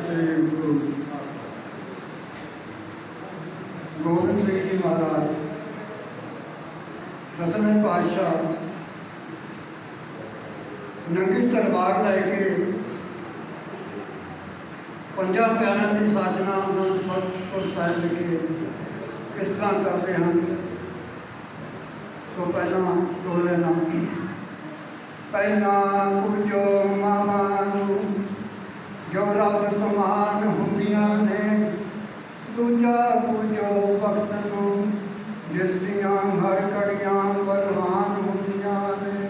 ਸ੍ਰੀ ਗੁਰੂ ਗੋਬਿੰਦ ਸਿੰਘ ਜੀ ਮਹਾਰਾਜ, ਦਸਵੇਂ ਪਾਤਸ਼ਾਹ, ਨੰਗੀ ਤਲਵਾਰ ਲੈ ਕੇ ਪੰਜਾਂ ਪਿਆਰਿਆਂ ਦੀ ਸਾਜਨਾ ਅਨੰਦਪੁਰ ਸਾਹਿਬ ਵਿਖੇ ਕਿਸ ਤਰ੍ਹਾਂ ਕਰਦੇ ਹਨ ਤੋਂ ਪਹਿਲਾਂ ਦੋਲੇ ਨਾਮ ਪਹਿਲਾਂ ਪੂਜੋ ਮਾਮਾ ਨੂੰ ਜੋ ਰੱਬ ਸਮਾਨ ਹੁੰਦੀਆਂ ਨੇ, ਦੂਜਾ ਪੂਜੋ ਭਗਤ ਨੂੰ, ਜਿਸ ਦੀਆਂ ਹਰ ਘੜੀਆਂ ਬਲਵਾਨ ਹੁੰਦੀਆਂ ਨੇ।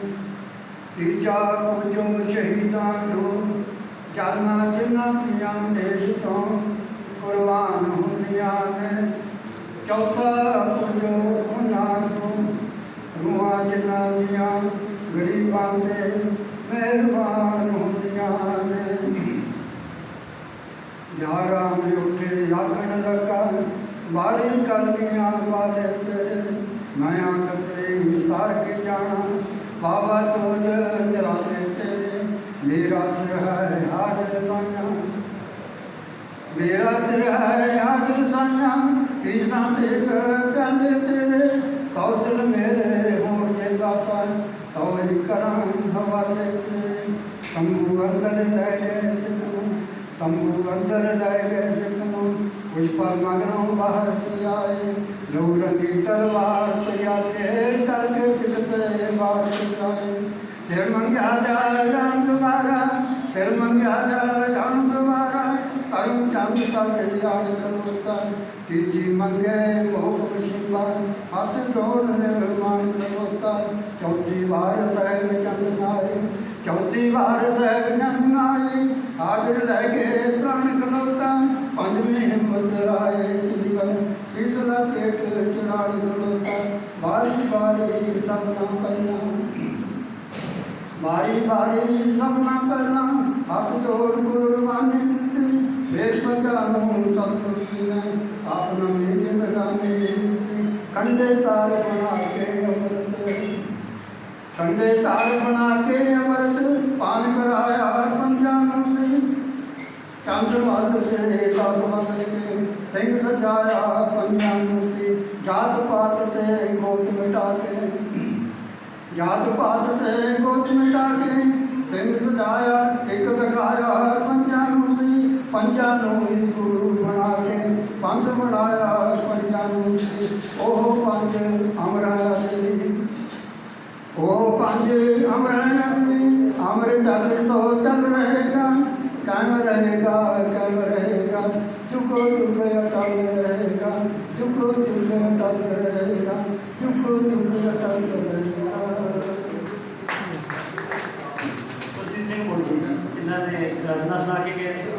ਤੀਜਾ ਪੂਜੋ ਸ਼ਹੀਦਾਂ ਨੂੰ, ਜਾਨਾਂ ਜਿਨ੍ਹਾਂ ਦੀਆਂ ਦੇਸ਼ ਤੋਂ ਕੁਰਬਾਨ ਹੁੰਦੀਆਂ ਨੇ। ਚੌਥਾ ਪੂਜੋ ਉਹਨਾਂ ਨੂੰ, ਰੂਹਾਂ ਜਿਨ੍ਹਾਂ ਦੀਆਂ ਗਰੀਬਾਂ ਤੇ ਮਿਹਰਬਾਨ ਹੁੰਦੀਆਂ ਯਾਰਾਂ ਵੀ ਉੱਠੇ, ਆਖਣ ਲੱਗਾ ਬਾਰੀ ਕਰਨੀਆਂ ਵਾਲੇ ਤੇਰੇ। ਮਾਇਆ ਕਤਰੇ ਸਾਰ ਕੇ ਜਾਣਾ, ਬਾਬਾ ਚੋਜ ਨਿਰਾਲੇ ਤੇਰੇ। ਮੇਰਾ ਸਿਰ ਹੈ ਹਾਜ਼ਰ ਸਾਈਆਂ ਮੇਰਾ ਸਿਰ ਹੈ ਹਾਜ਼ਰ ਸਾਈਆਂ ਪੀਸਾਂ ਤੇ ਪਿਆਲੇ ਤੇਰੇ। ਸੌ ਸਿਲ ਮੇਰੇ ਹੋਣ ਜੇ ਦਾਤਾ, ਸੌ ਹੀ ਕਰਾਂ ਹਵਾਲੇ ਤੇਰੇ। ਤੰਬੂ ਅੰਦਰ ਲੈ ਗਏ ਸਿੱਖ ਨੂੰ ਤੰਬੂ ਅੰਦਰ ਲੈ ਗਏ ਸਿੱਖ ਨੂੰ ਕੁਛ ਪਲ ਮਗਰੋਂ ਬਾਹਰ ਸੀ ਆਏ ਲੋ ਰੰਗੀ ਤਲਵਾਰ ਪਿਆਲੇ ਕਰਕੇ ਸਿੱਖ ਤੇ ਬਾਹਰ ਜਾਏ। ਸਿਰ ਮੰਗਿਆ ਜਾ ਜਾਣ ਦੁਬਾਰਾ, ਸਿਰ ਮੰਗਿਆ ਜਾ ਜਾਣ ਦੁਬਾਰਾ। ਕਰਮ ਚੰਦ ਤੱਕ ਯਾਦ ਕਰੋਤਾ ਤੀਜੀ ਮੰਗੇ ਮੋਹ ਮਸ਼ੀਬਾ ਹੱਥ ਜੋੜ ਨਿਰਮਾਨ ਕਰੋਤਾ। ਚੌਥੀ ਵਾਰ ਸਾਹਿਬ ਚੰਦ ਨਾਏ, ਚੌਥੀ ਵਾਰ ਸਾਹਿਬ ਚੰਦ ਨਾਏ ਹਾਜ਼ਰ ਲੈ ਕੇ ਪ੍ਰਾਣ ਖਲੋਤਾ ਪੰਜਵੇਂ ਹਿੰਮਤ ਰਾਏ ਜੀਵਨ ਸੀਸਲਾ ਪੇਟ ਚੁਰਾੜ ਖਲੋਤਾ ਬਾਰੀ ਬਾਰੀ ਸਭਨਾ ਪਹਿਨਾ ਮਾਰੀ ਮਾਰੀ ਸਭਨਾ ਪਹਿਲਾਂ ਹੱਥ ਜੋੜ ਕੁਰਬਾਨੀ ਦਿੱਤੀ ਵੇਖ ਪੰਜਾ ਨੂੰ ਸਤਿਗੁਰੂ ਨੇ ਆਪ ਨਵੀਂ ਜ਼ਿੰਦਗਾਨੀ ਦਿੱਤੀ। ਕੰਡੇ ਤਾਰ ਬਣਾ ਕੇ ਅੰਮ੍ਰਿਤ, ਕੰਡੇ ਤਾਰ ਬਣਾ ਕੇ ਅੰਮ੍ਰਿਤ ਪਾਨ ਕਰਾਇਆ ਪੰਜਾਂ ਨੂੰ ਸੀ ਚੰਦ ਵੱਲ ਤੇ ਦਸ ਬਦਲ ਕੇ ਸਿੰਘ ਸਜਾਇਆ ਪੰਜਾਂ ਨੂੰ ਸੀ ਜਾਤ ਪਾਤ ਤੇ ਗੋਤ ਮਿਟਾ ਕੇ ਜਾਤ ਪਾਤ ਤੇ ਗੋਤ ਮਿਟਾ ਕੇ ਸਿੰਘ ਸਜਾਇਆ ਇੱਕ ਦਿਖਾਇਆ ਪੰਜਾਂ ਨੂੰ ਸੀ ਪੰਜਾਂ ਨੂੰ ਹੀ ਗੁਰੂ ਬਣਾ ਕੇ ਪੰਜ ਬਣਾਇਆ ਪੰਜਾਂ ਨੂੰ ਸੀ ਉਹ ਪੰਜ ਅਮਰਾਂ ਸੀ ਉਹ ਪੰਜ ਅਮਰਾਂ ਸੀ ਅਮਰ ਚੱਲ ਤੋਂ ਚੱਲ कायम रहेगा कायम रहेगा झुको झुके अटल रहेगा झुको झुके अटल रहेगा झुको झुके अटल रहेगा। सुजीत सिंह बोल रहे हैं इन्होंने गाना सुना के गए